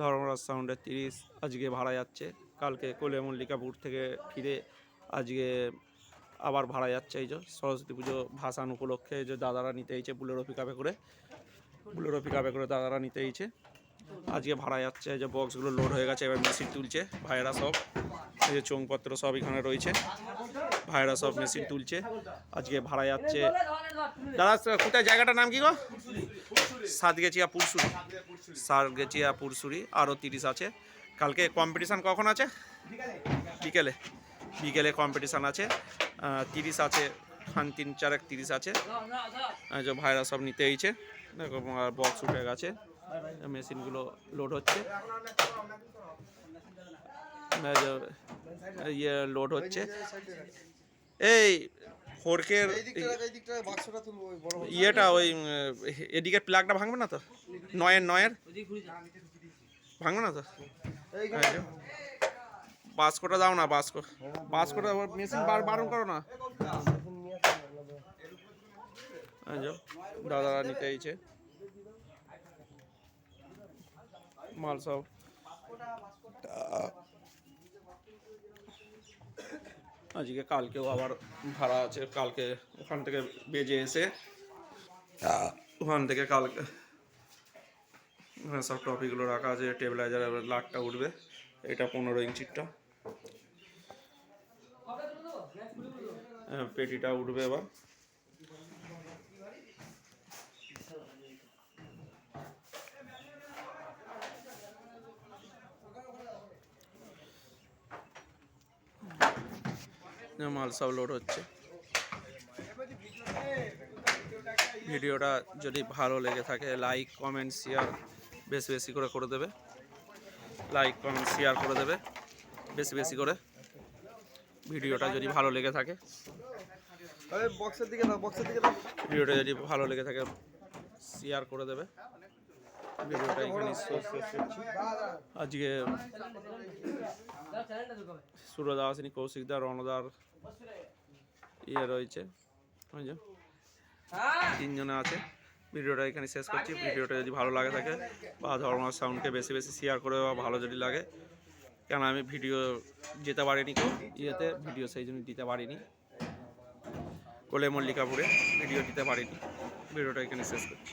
ধর্মরাজ সাউন্ডের তিরিশ আজকে ভাড়া যাচ্ছে। কালকে কোলে মল্লিকাপুর থেকে ফিরে আজকে আবার ভাড়া যাচ্ছে এই যে সরস্বতী পুজো ভাসান উপলক্ষে যে দাদারা নিতে এইছে বুলেরো পিকাপে করে। বুলেরো পিকাপে করে দাদারা নিতে এইছে আজকে ভাড়া যাচ্ছে এই যে বক্সগুলো লোড হয়ে গেছে, এবার মেশিন তুলছে, ভাইয়েরা সব। এই যে চোংপত্র সব এখানে রয়েছে, ভাইয়েরা সব মেশিন তুলছে। আজকে ভাড়া যাচ্ছে দাদা, কোথায়? জায়গাটার নাম কি গো? সাতগেচিয়া পুরসুরি। সাতগেচিয়া পুরসুরি, আরও তিরিশ আছে। কালকে কম্পিটিশান কখন আছে? বিকেলে। বিকেলে কম্পিটিশান আছে। তিরিশ আছে খান তিন চারেক তিরিশ আছে। যে ভাইরা সব নিতে এইছে বক্স উঠে গেছে। মেশিনগুলো লোড হচ্ছে। ইয়ে লোড হচ্ছে। এই বাক্স। ইয়েটা ওই এদিকের প্লাগটা ভাঙবে না তো? নয়ের নয়ের? ভাঙবে না তো। বাস্কটা দাও না বাস্কো। বাস্কটা মেশিন বার বারণ করো না। দাদারা নিতে এইছে মাল সব। আজকে কালকেও আবার ভাড়া আছে কালকে ওখান থেকে বেজে এসে ওখান থেকে কালকে হ্যাঁ সব টপিকগুলো রাখা আছে টেবিলাইজার লাটটা উঠবে এটা পনেরো ইঞ্চিরটা। হ্যাঁ, পেটিটা উঠবে এবার। মাল সব লোড হচ্ছে। ভিডিওটা যদি ভালো লেগে থাকে লাইক কমেন্ট শেয়ার বেশি বেশি করে করে দেবে। লাইক কমেন্ট শেয়ার করে দেবে বেশি বেশি করে। ভিডিওটা যদি ভালো লেগে থাকে ভিডিওটা যদি ভালো লেগে থাকে শেয়ার করে দেবে। ভিডিওটা এখানে শেষ করছি আজকে রণদার ইয়ে রয়েছে তিনজনে আছে ভিডিওটা এখানে শেষ করছি ভিডিওটা যদি ভালো লাগে থাকে বা ধর্ম সাউন্ডকে বেশি বেশি শেয়ার করে বা ভালো যদি লাগে কেন আমি ভিডিও যেতে পারিনি কেউ ইয়েতে ভিডিও সেই জন্য দিতে পারিনি কোলে মল্লিকাপুরে ভিডিও দিতে পারিনি ভিডিওটা এখানে শেষ করছি